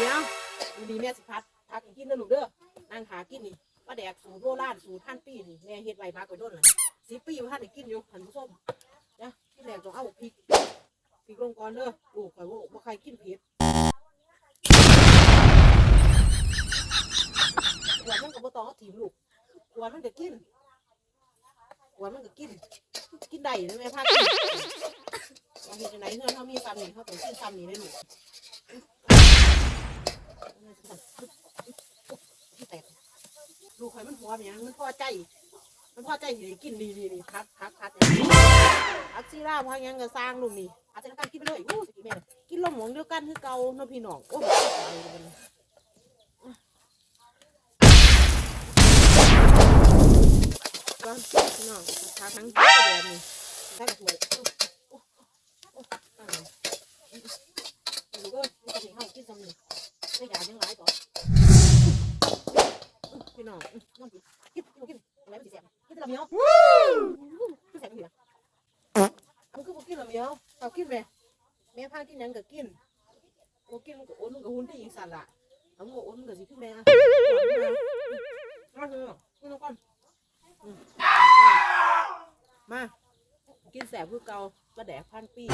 เนี้ยดูดีแม่สิพัดพักกินเด้อลูกเด้อนางหากินนี่ป้าแดกสูตรโบราณสูตรท่านปีนี่แม่เฮ็ดไว้พักไว้โดนแล้วสิปีว่าท่านได้กินอยู่ท่านผู้ชมนะที่แรกต้องเอาพริกพริกลงก่อนเด้อลูกข่อยบ่บ่ใครกินเผ็ดขวดมันก็บ่ต้องเอาถิ่มลูกขวดมันก็กินขวดมันก็กิน กินได้นะแม่พากินเราเฮ็ดจังไดเฮือนเฮามีซ้ำนี่เฮาต้องกินซ้ำนี่ได้ลูก แตก ลูกใครมันพออย่างมันพอใจ มันพอใจสิได้กินดีดีนี่พักพักพักอักซีร่าพักหยังก็สร้างลูกนี่อาจจะการกินไปเลยอู้สิกินแม่กินลมหมองเดียวกันคือเก่าเน้อพี่น้องโอ้ยตายเลยมันก็พี่น้องพักทั้งที่แบบนี้ทั้งหัวยโอ้โอ้ตายลูกเอ้ยมันจะถึงห้องกินสำนึกไม่อยากยังหลายต่อ พี่น้องน้องกินกินกินอะไรไม่สิเสียกินแต่ละเมียวกินแสบอยู่นะมันคือพวกกินละเมียวเอากินไหมแม่พากินยังก็กินโอ้กินมันก็อ้วนมันก็หุ่นที่อีสันละเอามันก็อ้วนมันก็สิขึ้นแม่มาเถอะกินแล้วก่อนมากินแสบคือเก่าประแดกพันปี